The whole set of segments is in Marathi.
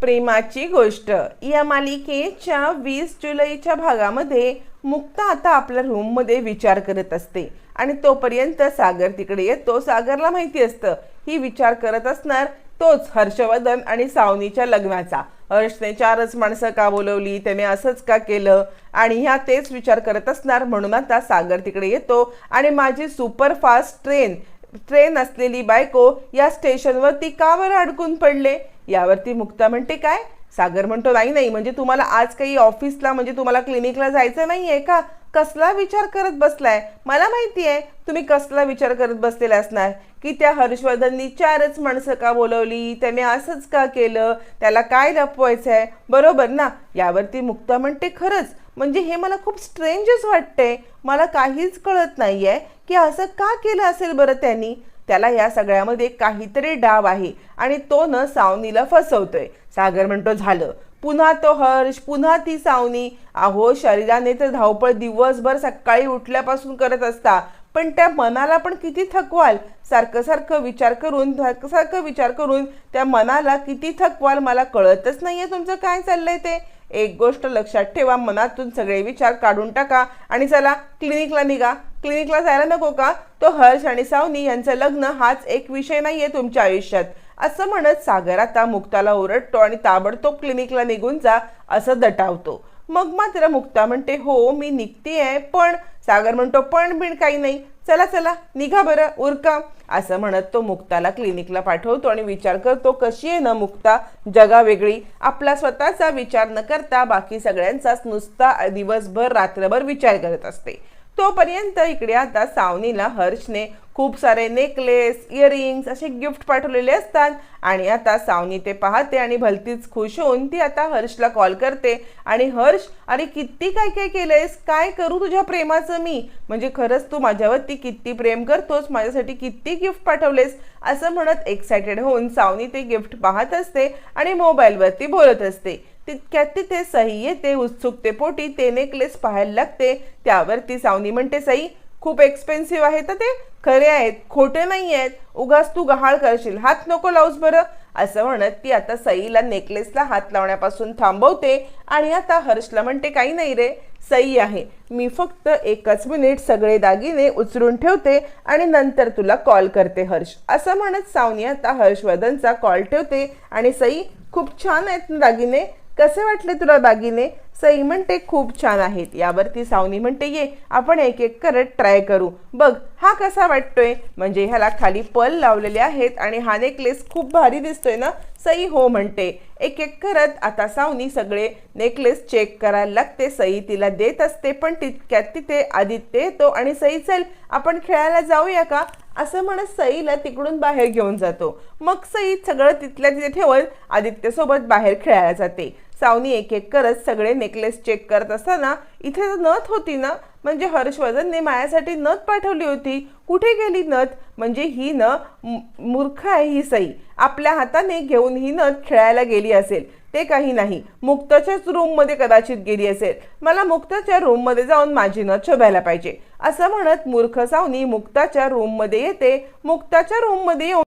प्रेमाची गोष्ट. या मालिकेच्या वीस जुलैच्या भागामध्ये मुक्ता आता आपल्या रूममध्ये विचार करत असते. आणि तोपर्यंत सागर तिकडे येतो. सागरला माहिती असतं ही विचार करत असणार तोच हर्षवर्धन आणि सावनीच्या लग्नाचा. हर्षने चारच माणसं का बोलवली? त्याने असंच का केलं? आणि ह्या तेच विचार करत असणार म्हणून आता सागर तिकडे येतो. आणि माझी सुपरफास्ट ट्रेन ट्रेन असलेली बायको या स्टेशनवरती का बरं अडकून पडले. यावरती मुक्ता म्हणते काय? सागर म्हणतो नाही नाही म्हणजे तुम्हाला आज काही ऑफिसला म्हणजे तुम्हाला क्लिनिकला जायचं नाही आहे का? कसला विचार करत बसलाय? मला माहिती आहे तुम्ही कसला विचार करत बसलेला असणार? की त्या हर्षवर्धननी चारच माणसं का बोलवली? त्याने असंच का केलं? त्याला काय लपवायचं आहे बरोबर ना? यावरती मुक्ता म्हणते खरंच म्हणजे हे मला खूप स्ट्रेंजच वाटतंय. मला काहीच कळत नाहीये. की असं का केलं असेल बरं त्यांनी? त्याला या सगळ्यामध्ये काहीतरी डाव आहे आणि तो न सावनीला फसवतोय. सागर म्हणतो झालं. पुन्हा तो हर्ष पुन्हा ती सावनी. अहो शरीराने तर धावपळ दिवसभर सकाळी उठल्यापासून करत असता. पण त्या मनाला पण किती थकवाल. सारखं सारखं विचार करून सारखं सारखं विचार करून त्या मनाला किती थकवाल मला कळतच नाहीये तुमचं काय चाललंय ते. एक गोष्ट लक्षात ठेवा मनातून सगळे विचार काढून टाका आणि चला क्लिनिकला निघा. क्लिनिकला जायला नको का? तो हर्ष आणि सावनी यांचं लग्न हाच एक विषय नाहीये तुमच्या आयुष्यात. असं म्हणत सागर आता मुक्ताला ओरडतो आणि ताबडतोब क्लिनिकला निघून जा असं दटावतो. मग मात्र मुक्ता म्हणते हो मी निघते आहे पण सागर म्हणतो पण बिण काही नाही. चला चला निघा बरं उरका. असं म्हणत तो मुक्ताला क्लिनिकला पाठवतो आणि विचार करतो कशी आहे ना मुक्ता? जगा वेगळी. आपला स्वतःचा विचार न करता बाकी सगळ्यांचाच नुसता दिवसभर रात्रभर विचार करत असते. तोपर्यंत इकडे आता सावनीला हर्षने खूप सारे नेकलेस इयरिंग्स असे गिफ्ट पाठवलेले असतात. आणि आता सावनी ते पाहते आणि भलतीच खुश होऊन ती आता हर्षला कॉल करते. आणि हर्ष अरे किती काय काय केलंयस? काय करू तुझ्या प्रेमाचं मी? म्हणजे खरंच तू माझ्यावरती किती प्रेम करतोस? माझ्यासाठी किती गिफ्ट पाठवलेस? असं म्हणत एक्सायटेड होऊन सावनी ते गिफ्ट पाहत असते आणि मोबाईलवरती बोलत असते. तितक्यात तिथे सही येते उत्सुकतेपोटी ते नेकलेस पाहायला लागते. त्यावरती सावनी म्हणते सई खूप एक्सपेन्सिव्ह आहे. तर ते खरे आहेत. खोटे नाही आहेत. उगाच तू गहाळ करशील. हात नको लावूस बरं. असं म्हणत ती आता सईला नेकलेसला हात लावण्यापासून थांबवते आणि आता हर्षला म्हणते काही नाही रे. सई आहे. मी फक्त एकच मिनिट सगळे दागिने उचलून ठेवते आणि नंतर तुला कॉल करते हर्ष. असं म्हणत सावनी आता हर्षवर्धनचा कॉल ठेवते आणि सई खूप छान आहेत ना दागिने. कसे वाटले तुला दागिने सई म्हणते खूप छान आहेत. यावरती सावनी म्हणते ये आपण एक एक करत ट्राय करू. बघ हा कसा वाटतोय? म्हणजे ह्याला खाली पल लावलेले आहेत आणि हा नेकलेस खूप भारी दिसतोय ना? सई हो म्हणते. एक एक करत आता सावनी सगळे नेकलेस चेक करायला लागते. सई तिला देत असते पण तितक्यात तिथे आदित्य येतो आणि सई चल आपण खेळायला जाऊया का? असं म्हणत सईला तिकडून बाहेर घेऊन जातो. मग सई सगळं तिथल्या तिथे ठेवत आदित्यसोबत बाहेर खेळायला जाते. सावनी एक एक करत सगळे नेकलेस चेक करत असताना इथे तर नथ होती ना? म्हणजे हर्षवर्धनने माझ्यासाठी नथ पाठवली होती. कुठे गेली नथ? म्हणजे ही न मूर्ख आहे ही सई. आपल्या हाताने घेऊन ही नथ खेळायला गेली असेल. ते काही नाही. मुक्ताच्याच रूममध्ये कदाचित गेली असेल. मला मुक्ताच्या रूममध्ये जाऊन माझी नथ शोधायला पाहिजे. असं म्हणत मूर्ख सावनी मुक्ताच्या रूममध्ये येते. मुक्ताच्या रूममध्ये येऊन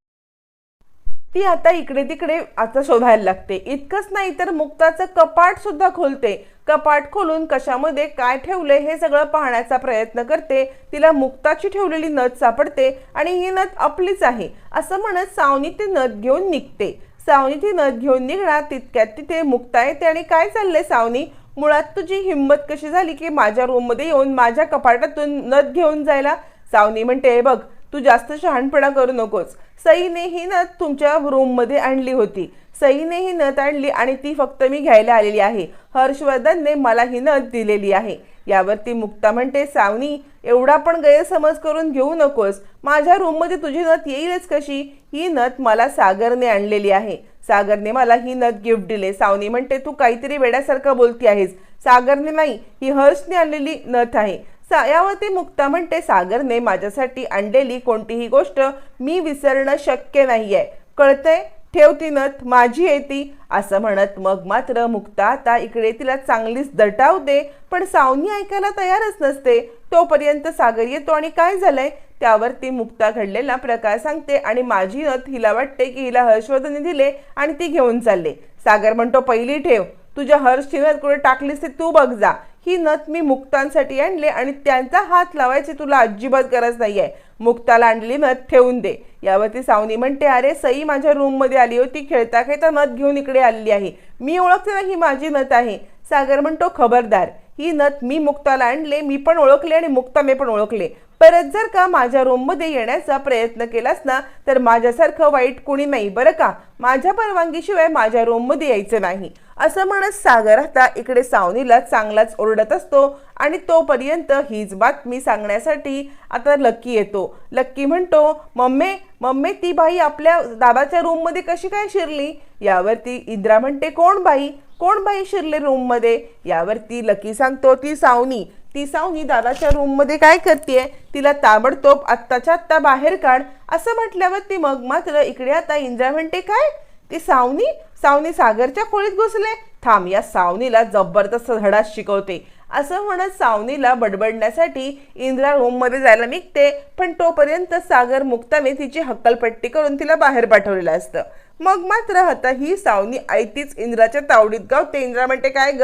ती आता इकडे तिकडे आता शोधायला लागते. इतकंच नाही तर मुक्ताचं कपाट सुद्धा खोलते. कपाट खोलून कशामध्ये काय ठेवले हे सगळं पाहण्याचा प्रयत्न करते. तिला मुक्ताची ठेवलेली नथ सापडते आणि ही नथ आपलीच आहे असं म्हणत सावनी ती नथ घेऊन निघते. सावनी ती नथ घेऊन निघणार तितक्यात तिथे मुक्ता येते आणि काय चाललंय सावनी? मुळात तुझी हिंमत कशी झाली की माझ्या रूममध्ये येऊन माझ्या कपाटातून नथ घेऊन जायला? सावनी म्हणते बघ तू जास्त शहाणपणा करू नकोस. सईने ही नथ तुमच्या रूममध्ये आणली होती. सईने ही नथ आणली आणि ती फक्त मी घ्यायला आलेली आहे. हर्षवर्धनने मला ही नथ दिलेली आहे. यावरती मुक्ता म्हणते सावनी एवढा पण गैरसमज करून घेऊ नकोस. माझ्या रूममध्ये तुझी नथ येईलच कशी? ही नथ मला सागरने आणलेली आहे. सागरने मला ही नथ गिफ्ट दिले. सावनी म्हणते तू काहीतरी वेड्यासारखं बोलती आहेस. सागरने नाही ही हर्षने आणलेली नथ आहे. यावरती मुक्ता म्हणते सागरने माझ्यासाठी आणलेली कोणतीही गोष्ट मी विसरणं शक्य नाहीये. कळतंय? ठेव ती नथ माझी आहे ती असं म्हणत मग मात्र मुक्ता आता इकडे तिला चांगलीच दटावते पण सावनी ऐकायला तयारच नसते. तोपर्यंत सागर येतो आणि काय झालंय? त्यावर ती मुक्ता घडलेला प्रकार सांगते आणि माझी नथ हिला वाटते की हिला हर्षवर्धने दिले आणि ती घेऊन चालले. सागर म्हणतो पहिली ठेव. तुझ्या हर्षची नथ कुठे टाकलीस ते तू बघ जा. ही नथ मी मुक्तांसाठी आणले आणि त्यांचा हात लावायची तुला अजिबात गरज नाही आहे मुक्ताला आणलेली नथ ठेवून दे. यावरती सावनी म्हणते अरे सई माझ्या रूममध्ये आली होती. खेळता खेळता नथ घेऊन इकडे आलेली आहे. मी ओळखते ना ही माझी नथ आहे. सागर म्हणतो खबरदार. ही नथ मी मुक्ताला आणले. मी पण ओळखले आणि मुक्ताने पण ओळखले. परत जर का माझ्या रूममध्ये येण्याचा प्रयत्न केलास ना तर माझ्यासारखं वाईट कुणी नाही बरं का? माझ्या परवानगीशिवाय माझ्या रूममध्ये यायचं नाही. असं म्हणत सागर आता इकडे सावनीला चांगलाच ओरडत असतो आणि तोपर्यंत हीच बातमी सांगण्यासाठी आता लक्की येतो. लक्की म्हणतो मम्मे मम्मी ती बाई आपल्या दादाच्या रूममध्ये कशी काय शिरली? यावरती इंद्रा म्हणते कोण बाई? कोण बाई शिरले रूममध्ये? यावरती लकी सांगतो ती सावनी. ती सावनी दादाच्या रूममध्ये काय करते तिला ताबडतोब आत्ताच्या आत्ता बाहेर काढ. असं म्हटल्यावर ती मग मात्र इकडे आता इंद्रा म्हणते काय? ती सावनी? सावनी सागरच्या खोळीत घुसले. थांब या सावनीला जबरदस्त धडा शिकवते. असं म्हणत सावनीला बडबडण्यासाठी इंद्रा रूममध्ये जायला निघते. पण तोपर्यंत सागर मुक्ताने तिची हक्कलपट्टी करून तिला बाहेर पाठवलेलं असतं. मग मात्र आता ही सावनी ऐतीच इंद्राच्या तावडीत गावते. इंद्रा म्हणते काय ग?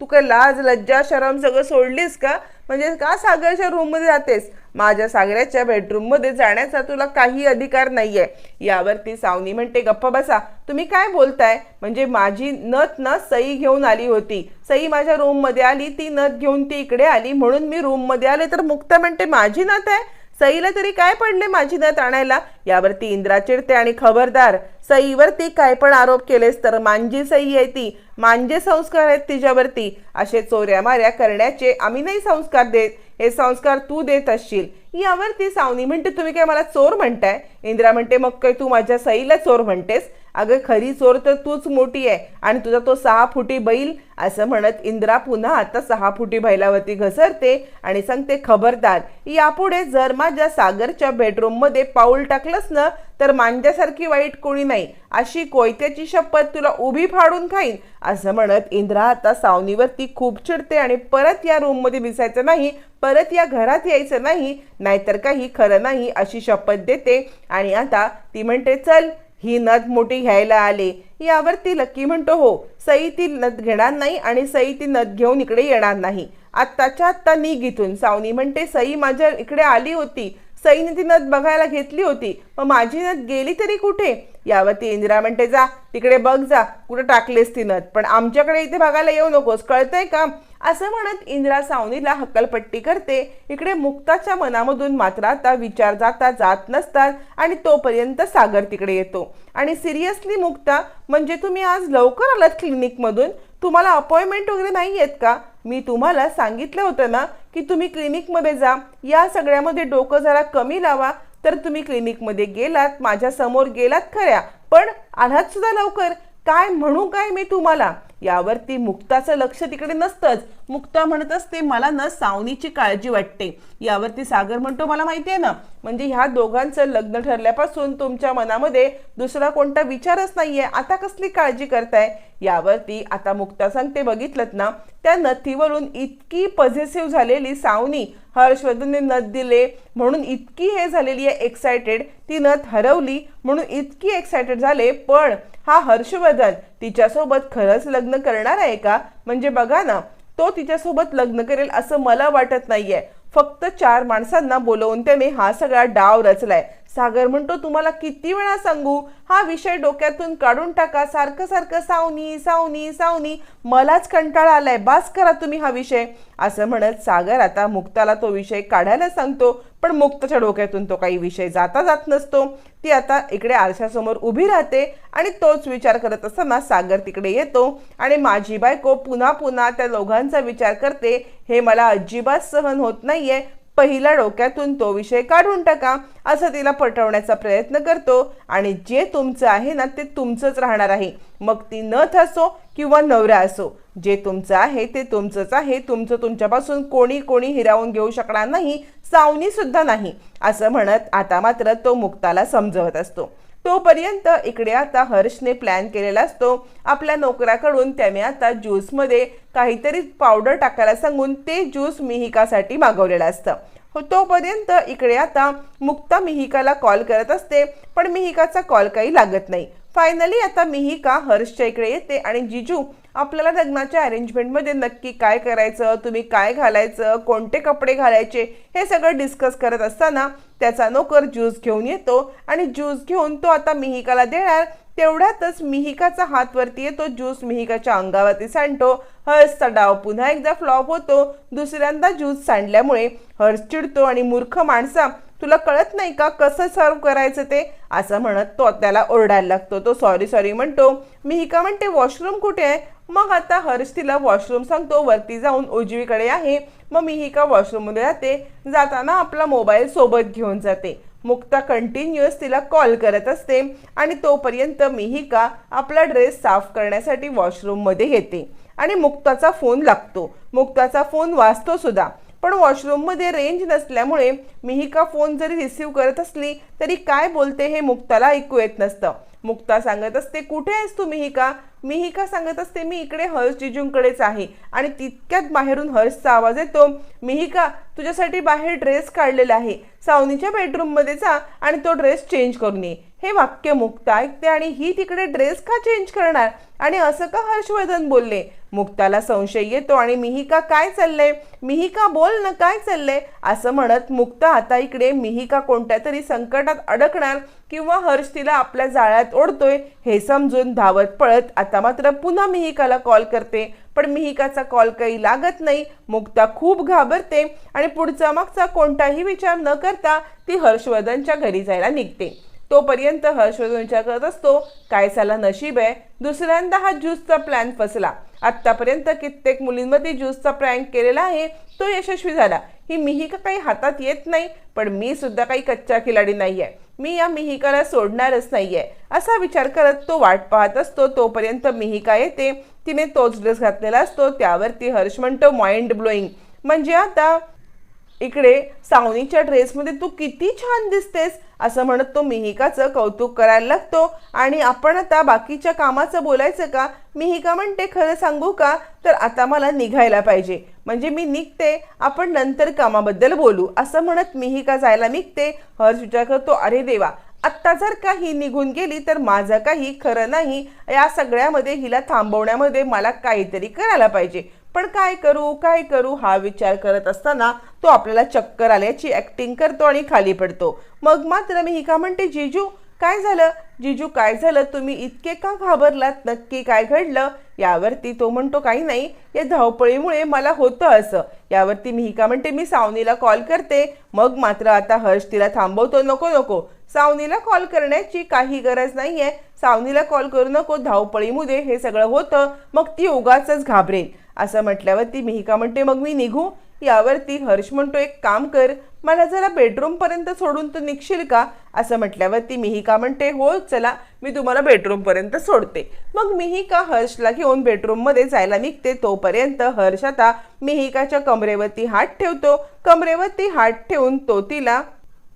तू काय लाज लज्जा शरम सगळं सोडलीस का? म्हणजे का सागरच्या रूममध्ये जातेस? माझ्या सागऱ्याच्या बेडरूममध्ये जाण्याचा तुला काही अधिकार नाहीये. यावरती सावनी म्हणते गप्प बसा. तुम्ही काय बोलताय? म्हणजे माझी नथ न सई घेऊन आली होती. सई माझ्या रूममध्ये आली ती नथ घेऊन ती इकडे आली. म्हणून मी रूममध्ये आले. तर मुक्ता म्हणते माझी नथ आहे? सईला तरी काय पडले माझी नथ आणायला? यावरती इंद्रा चिडते आणि खबरदार सईवरती काय पण आरोप केलेस तर मांजी सई आहे ती. मांजे संस्कार आहेत तिच्यावरती. असे चोऱ्या माऱ्या करण्याचे आम्ही नाही संस्कार देत. हे संस्कार तू देत असशील. यावरती सावनी म्हणते तुम्ही काय मला चोर म्हणताय? इंद्रा म्हणते मग काय तू माझ्या सईला चोर म्हणतेस? अगं खरी चोर तर तूच मोठी आहे आणि तुझा तो सहा फुटी बैल असं म्हणत इंद्रा पुन्हा आता सहा फुटी बैलावरती घसरते आणि सांगते खबरदार यापुढे जर माझ्या सागरच्या बेडरूममध्ये पाऊल टाकलंस ना तर मांज्यासारखी वाईट कोणी नाही. अशी कोयत्याची शपथ तुला उभी फाडून खाईन असं म्हणत इंद्रा आता सावनीवरती खूप चिडते आणि परत या रूममध्ये दिसायचं नाही परत या घरात यायचं नाही नाहीतर काही खरं नाही अशी शपथ देते आणि आता ती म्हणते चल ही नथ मोठी घ्यायला आले. यावर ती लक्की म्हणतो हो सई ती नथ घेणार नाही आणि सई ती नथ घेऊन इकडे येणार नाही. आत्ताच्या आत्ता निघ इथून. सावनी म्हणते सई माझ्या इकडे आली होती. सईने ती नथ बघायला घेतली होती. मग माझी नथ गेली तरी कुठे? यावरती इंदिरा म्हणते जा तिकडे बघ जा कुठं टाकलेस ती नथ. पण आमच्याकडे इथे बघायला येऊ नकोस. कळतंय का? असं म्हणत इंदिरा सावनीला हक्कलपट्टी करते. इकडे मुक्ताच्या मनामधून मात्र आता विचार जाता जात नसतात आणि तोपर्यंत सागर तिकडे येतो. आणि सिरियसली मुक्ता म्हणजे तुम्ही आज लवकर आलात क्लिनिकमधून? तुम्हाला अपॉइंटमेंट वगैरे नाही आहेत का? मी तुम्हाला सांगितलं होतं ना की तुम्ही क्लिनिकमध्ये जा. या सगळ्यामध्ये डोकं जरा कमी लावा. तर तुम्ही क्लिनिकमध्ये गेलात माझ्यासमोर गेलात खऱ्या. पण आलात सुद्धा लवकर. काय म्हणू काय मी तुम्हाला? यावरती मुक्ताचं लक्ष तिकडे नसतंच. मुक्ता म्हणत असते मला ना सावनीची काळजी वाटते. यावरती सागर म्हणतो मला माहिती आहे ना म्हणजे ह्या दोघांचं लग्न ठरल्यापासून तुमच्या मनामध्ये दुसरा कोणता विचारच नाहीये. आता कसली काळजी करताय? यावरती आता मुक्ता सांगते बघितलं ना त्या नथीवरून इतकी पॉझिटिव्ह झालेली सावनी हर्षवर्धनने नथ दिले म्हणून इतकी हे झालेली आहे एक्सायटेड ती नथ हरवली म्हणून इतकी एक्सायटेड झाले पण हा हर्षवर्धन तिच्यासोबत खरंच लग्न करणार आहे का? म्हणजे बघा ना तो तिच्यासोबत लग्न करेल असं मला वाटत नाहीये. फक्त चार माणसांना बोलवून त्याने हा सगळा डाव रचलाय. सागर म्हणतो तुम्हाला किती वेळा सांगू? हा विषय डोक्यातून काढून टाका. सारखं सारखं सावनी सावनी सावनी. मलाच कंटाळा आलाय. बास करा तुम्ही हा विषय. असं म्हणत सागर आता मुक्ताला तो विषय काढायला सांगतो पण मुक्ताच्या डोक्यातून तो काही विषय जाता जात नसतो. ती आता इकडे आरशासमोर उभी राहते आणि तोच विचार करत असताना सागर तिकडे येतो आणि माझी बायको पुन्हा पुन्हा त्या दोघांचा विचार करते. हे मला अजिबात सहन होत नाहीये. पहिल्या डोक्यातून तो विषय काढून टाका असं तिला पटवण्याचा प्रयत्न करतो आणि जे तुमचं आहे ना ते तुमचंच राहणार आहे. मग ती नथ असो किंवा नवरा असो जे तुमचं आहे ते तुमचंच आहे. तुमचं तुमच्यापासून कोणी कोणी हिरावून घेऊ शकणार नाही सावनीसुद्धा नाही असं म्हणत आता मात्र तो मुक्ताला समजवत असतो. तोपर्यंत इकडे आता हर्षने प्लॅन केलेला असतो. आपल्या नोकराकडून त्याने आता ज्यूसमध्ये काहीतरी पावडर टाकायला सांगून ते ज्यूस मिहिकासाठी मागवलेलं असतं. हो तोपर्यंत इकडे आता मुक्ता मिहिकाला कॉल करत असते पण मिहिकाचा कॉल काही लागत नाही. फायनली आता मिहिका हर्षच्या इकडे येते? आणि जिजू आपल्याला लग्नाच्या अरेंजमेंटमध्ये नक्की काय करायचं? तुम्ही काय घालायचं? कोणते कपडे घालायचे? हे सगळं डिस्कस करत असताना त्याचा नोकर ज्यूस घेऊन येतो. आणि ज्यूस घेऊन तो आता मिहिकाला देणार. तेवढ्यातच मिहिकाचा हात वरती येतो. ज्यूस मिहिकाच्या अंगावरती सांडतो. हर्षचा डाव पुन्हा एकदा फ्लॉप होतो. दुसऱ्यांदा ज्यूस सांडल्यामुळे हर्ष चिडतो आणि मूर्ख माणसा तुला कळत नाही का कसं सर्व करायचं ते? असं म्हणत तो त्याला ओरडायला लागतो. तो सॉरी सॉरी म्हणतो मिहिका म्हणते वॉशरूम कुठे आहे? मग आता हर्ष तिला वॉशरूम सांगतो वरती जाऊन उजवीकडे आहे. मग मी हिका वॉशरूममध्ये जाते. जाताना आपला मोबाईल सोबत घेऊन जाते. मुक्ता कंटिन्युअस तिला कॉल करत असते आणि तोपर्यंत मिहिका आपला ड्रेस साफ करण्यासाठी वॉशरूममध्ये येते. आणि मुक्ताचा फोन लागतो. मुक्ताचा फोन वाचतो सुद्धा. पण वॉशरूममध्ये रेंज नसल्यामुळे मिहिका फोन जरी रिसीव करत असली तरी काय बोलते हे मुक्ताला ऐकू येत नसतं. मुक्ता सांगत असते कुठे आहेस तू मिहिका? मिहिका सांगत असते मी इकडे हर्ष जिजूंकडेच आहे. आणि तितक्यात बाहेरून हर्षचा आवाज येतो मिहिका तुझ्यासाठी बाहेर ड्रेस काढलेला आहे. सावनीच्या बेडरूममध्ये जा आणि तो ड्रेस चेंज करून ये. हे वाक्य मुक्ता ऐकते आणि ही तिकडे ड्रेस का चेंज करणार? आणि असं का हर्षवर्धन बोलले? मुक्ताला संशय येतो आणि मिहिका काय चाललंय? मिहिका बोल ना काय चाललंय? असं म्हणत मुक्ता आता इकडे मिहिका कोणत्या तरी संकटात अडकणार किंवा हर्ष तिला आपल्या जाळ्यात ओढतोय हे समजून धावत पळत आता मात्र पुन्हा मिहिकाला कॉल करते. पण मिहिकाचा कॉल काही लागत नाही. मुक्ता खूप घाबरते आणि पुढचा मागचा कोणताही विचार न करता ती हर्षवर्धनच्या घरी जायला निघते. तोपर्यंत हर्षवर्धन विचार करत असतो काय साला नशीब आहे. दुसऱ्यांदा हा ज्यूसचा प्लॅन फसला. आत्तापर्यंत कित्येक मुलींमध्ये ज्यूसचा प्रँक केलेला आहे तो यशस्वी झाला. ही मिहिका काही हातात येत नाही पण मी सुद्धा काही कच्चा खिलाडी नाही आहे मी या मिहिकाला सोडणारच नाही आहे असा विचार करत तो वाट पाहत असतो. तोपर्यंत मिहिका येते. तिने तोच ड्रेस घातलेला असतो. त्यावरती हर्ष म्हणतो माइंड ब्लोईंग म्हणजे आता इकडे सावनीच्या ड्रेसमध्ये तू किती छान दिसतेस असं म्हणत तो मिहिकाचं कौतुक करायला लागतो. आणि आपण आता बाकीच्या कामाचं बोलायचं का? मिहिका म्हणते खरं सांगू का? तर आता मला निघायला पाहिजे. म्हणजे मी निघते आपण नंतर कामाबद्दल बोलू. असं म्हणत मिहिका जायला निघते. हर्ष विचार करतो अरे देवा आत्ता जर का ही निघून गेली तर माझं काही खरं नाही. या सगळ्यामध्ये हिला थांबवण्यामध्ये मला काहीतरी करायला पाहिजे. पण काय करू काय करू हा विचार करत असताना तो आपल्याला चक्कर आल्याची ऍक्टिंग करतो आणि खाली पडतो. मग मात्र मी ही का म्हणते जिजू? काय झालं? जिजू काय झालं? तुम्ही इतके का घाबरलात? नक्की काय घडलं? यावरती तो म्हणतो काही नाही. या धावपळीमुळे मला होतं असं. यावरती मी ही का म्हणते मी सावनीला कॉल करते. मग मात्र आता हर्ष तिला थांबवतो नको नको. सावनीला कॉल करण्याची काही गरज नाहीये. सावनीला कॉल करू नको. धावपळीमध्ये हे सगळं होतं. मग ती उगाच घाबरेल. असं म्हटल्यावरती मिहिका म्हणते मग मी निघू? यावरती हर्ष म्हणतो एक काम कर मला जरा बेडरूमपर्यंत सोडून तू निघशील का? असं म्हटल्यावरती मिहिका म्हणते हो चला मी तुम्हाला बेडरूमपर्यंत सोडते. मग मिहिका हर्षला घेऊन बेडरूममध्ये जायला निघते. तोपर्यंत हर्ष आता मिहिकाच्या कमरेवरती हात ठेवतो. कमरेवरती हात ठेवून तो तिला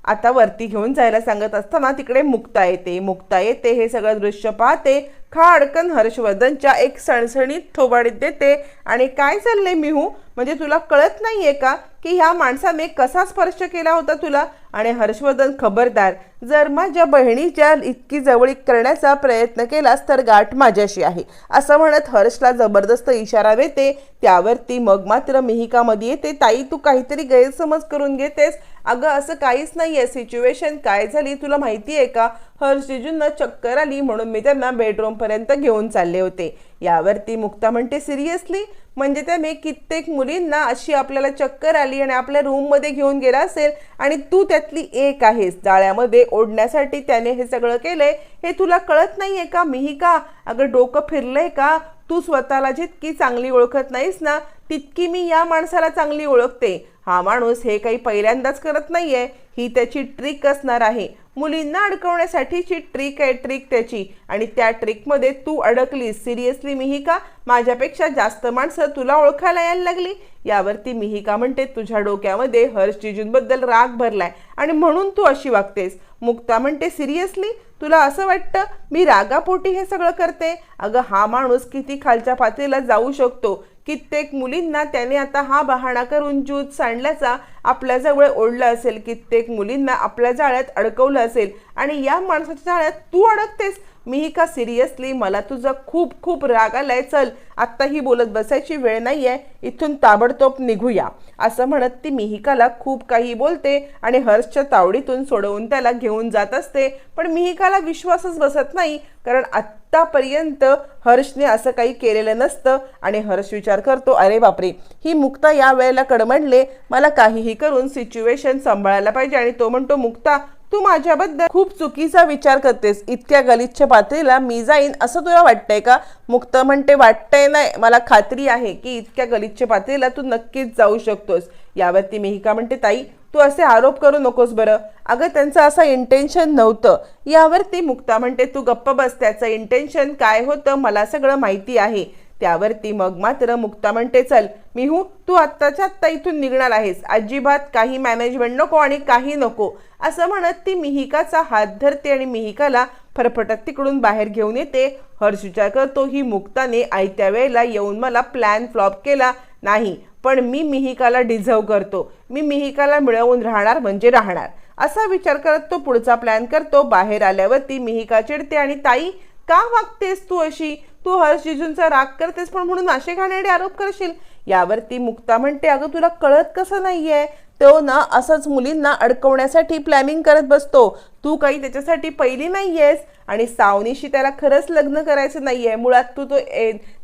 आता वरती घेऊन जायला सांगत असताना तिकडे मुक्ता येते. मुक्ता येते हे सगळं दृश्य पाहते. खाडकन हर्षवर्धनच्या एक सणसणीत थोबाडीत देते. आणि काय चाललंय मिहू? म्हणजे तुला कळत नाहीये का की ह्या माणसाने कसा स्पर्श केला होता तुला? आणि हर्षवर्धन खबरदार जर माझ्या बहिणीच्या इतकी जवळीक करण्याचा प्रयत्न केलास तर गाठ माझ्याशी आहे. असं म्हणत हर्षला जबरदस्त इशारा देते त्यावरती मग मात्र मिहिकामध्ये येते ताई तू काहीतरी गैरसमज करून घेतेस? अगं असं काहीच नाही आहे सिच्युएशन काय झाली तुला माहिती आहे का? हर्ष चक्कर आली म्हणून मी त्यांना बेडरूमपर्यंत घेऊन चालले होते. यावरती मुक्ता म्हणते सिरियसली? म्हणजे त्याने कित्येक मुलींना अशी आपल्याला चक्कर आली आणि आपल्या रूममध्ये घेऊन गेला असेल आणि तू त्यातली एक आहेस. जाळ्यामध्ये ओढण्यासाठी त्याने हे सगळं केलंय. हे तुला कळत नाही आहे का? मीही का? अगं डोकं फिरलंय का? तू स्वतःला जितकी चांगली ओळखत नाहीस ना तितकी मी या माणसाला चांगली ओळखते. हा माणूस हे काही पहिल्यांदाच करत नाहीये. ही त्याची ट्रिक असणार आहे. मुलींना अडकवण्यासाठीची ट्रिक आहे ट्रिक त्याची. आणि त्या ट्रिकमध्ये तू अडकलीस. सिरियसली मिहिका? माझ्यापेक्षा जास्त माणसं तुला ओळखायला यायला लागली. यावरती मिहिका म्हणते तुझ्या डोक्यामध्ये हर्ष जिजूंबद्दल राग भरलाय. आणि म्हणून तू अशी वागतेस. मुक्ता म्हणते सिरियसली तुला असं वाटतं मी रागापोटी हे सगळं करते? अगं हा माणूस किती खालच्या पातळीला जाऊ शकतो. कित्येक मुलींना त्याने आता हा बहाणा करून ज्यूत सांडल्याचा आपल्याजवळ ओढलं असेल कित्येक मुलींना आपल्या जाळ्यात अडकवलं असेल आणि या माणसाच्या जाळ्यात तू अडकतेस. मिहिका सिरियसली? मला तुझं खूप खूप राग आलाय. चल आत्ताही बोलत बसायची वेळ नाही आहे इथून ताबडतोब निघूया. असं म्हणत ती मिहिकाला खूप काही बोलते आणि हर्षच्या तावडीतून सोडवून त्याला घेऊन जात असते. पण मिहिकाला विश्वासच बसत नाही कारण आत्तापर्यंत हर्षने असं काही केलेलं नसतं आणि हर्ष विचार करतो अरे बापरे ही मुक्ता या वेळेला कडमडले. मला काहीही करून सिच्युएशन सांभाळायला पाहिजे आणि तो म्हणतो मुक्ता तू माझ्याबद्दल खूप चुकीचा विचार करतेस. इतक्या गलिच्छ पातळीला मी जाईन असं तुला वाटतंय का? मुक्त म्हणते वाटतंय नाही. मला खात्री आहे की इतक्या गलिच्छ पातळीला तू नक्कीच जाऊ शकतोस. यावरती मिहिका म्हणते ताई तू असे आरोप करू नकोस बरं. अगं त्यांचं असं इंटेन्शन नव्हतं. यावरती मुक्ता म्हणते तू गप्प बस. त्याचं इंटेन्शन काय होतं? मला सगळं माहिती आहे. त्यावरती मग मात्र मुक्ता म्हणते चल मिहू तू आत्ताच्या आत्ता इथून निघणार आहेस. अजिबात काही मॅनेजमेंट नको आणि काही नको. असं म्हणत ती मिहिकाचा हात धरते आणि मिहिकाला फरफटत तिकडून बाहेर घेऊन येते. हर्ष विचार करतो ही मुक्ताने आयत्या वेळेला येऊन मला प्लॅन फ्लॉप केला नाही पण मी मिहिकाला डिझर्व करतो. मी मिहिकाला मिळवून राहणार म्हणजे राहणार. असा विचार करत तो पुढचा प्लॅन करतो. बाहेर आल्यावरती मिहिका चिडते आणि ताई का वागतेस तू अशी? तू हर्षजीजूंचा राग करतेस पण म्हणून नाशे घाणेरडे आरोप करशील? यावरती मुक्ता म्हणते अगं तुला कळत कसं नाहीये? तो ना असंच मुलींना अडकवण्यासाठी प्लॅनिंग करत बसतो. तू काही त्याच्यासाठी पहिली नाहीयेस आणि सावनीशी त्याला खरंच लग्न करायचं नाही आहे मुळात तू तो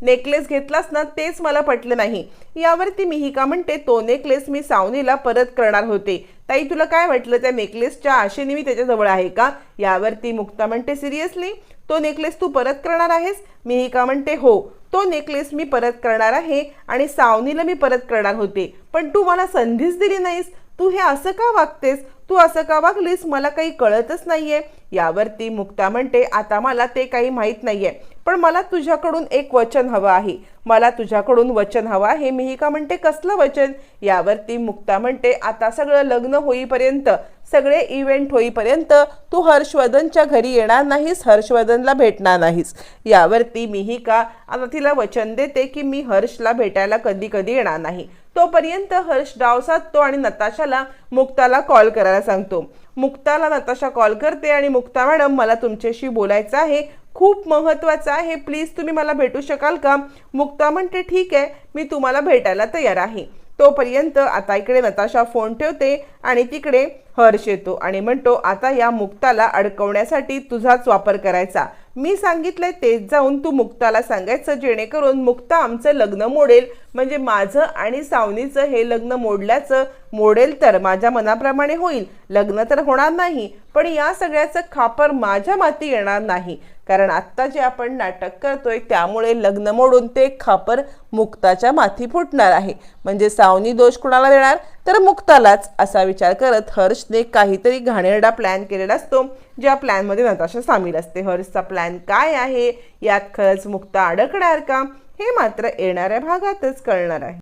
नेकलेस घेतलास ना तेच मला पटलं नाही. यावरती मी ही का म्हणते तो नेकलेस मी सावनीला परत करणार होते. ताई तुला काय वाटलं? त्या नेकलेसच्या आशेने मी त्याच्याजवळ आहे का? यावरती मुक्ता म्हणते सिरियसली? तो नेकलेस तू परत करणार आहेस? मिहिका म्हणते हो. तो नेकलेस मी परत करणार आहे आणि सावनीला मी परत करणार होते. पण तू मला संधीच दिली नाहीस. तू हे असं का वागतेस? तू असं का वागलीस? मला काही कळतच नाहीये. यावरती मुक्ता म्हणते आता मला ते काही माहीत नाहीये पण मला तुझ्याकडून एक वचन हवं आहे. मला तुझ्याकडून वचन हवं आहे. मिहिका म्हणते कसलं वचन? यावरती मुक्ता म्हणते आता सगळं लग्न होईपर्यंत सगळे इव्हेंट होईपर्यंत तू हर्षवर्धनच्या घरी येणार नाहीस हर्षवर्धनला भेटणार नाहीस. यावरती मिहिका आता तिला वचन देते की मी हर्षला भेटायला कधी कधी येणार नाही. तोपर्यंत हर्ष डाव साधतो आणि नताशाला मुक्ताला कॉल करायला सांगतो. मुक्ताला नताशा कॉल करते आणि मुक्ता मॅडम मला तुमच्याशी बोलायचं आहे. खूप महत्त्वाचं आहे. प्लीज तुम्ही मला भेटू शकाल का? मुक्ता म्हणते ठीक आहे. मी तुम्हाला भेटायला तयार आहे. तोपर्यंत आता इकडे नताशा फोन ठेवते आणि तिकडे हर्ष येतो आणि म्हणतो आता या मुक्ताला अडकवण्यासाठी तुझाच वापर करायचा. मी सांगितलंय तेच जाऊन तू मुक्ताला सांगायचं जेणेकरून मुक्ता आमचं लग्न मोडेल. म्हणजे माझं आणि सावनीचं हे लग्न मोडल्याचं मोडेल तर माझ्या मनाप्रमाणे होईल. लग्न तर होणार नाही पण या सगळ्याचं खापर माझ्या माती येणार नाही. कारण आत्ता जे आपण नाटक करतोय त्यामुळे लग्न मोडून ते खापर मुक्ताच्या माथी फुटणार आहे. म्हणजे सावनी दोष कुणाला देणार? तर मुक्तालाच असा विचार करत हर्षने काहीतरी घाणेरडा प्लॅन केलेला असतो ज्या प्लॅनमध्ये नताशा सामील असते. हर्षचा प्लॅन काय आहे? यात खरंच मुक्ता अडकणार का? हे मात्र येणाऱ्या भागातच कळणार आहे.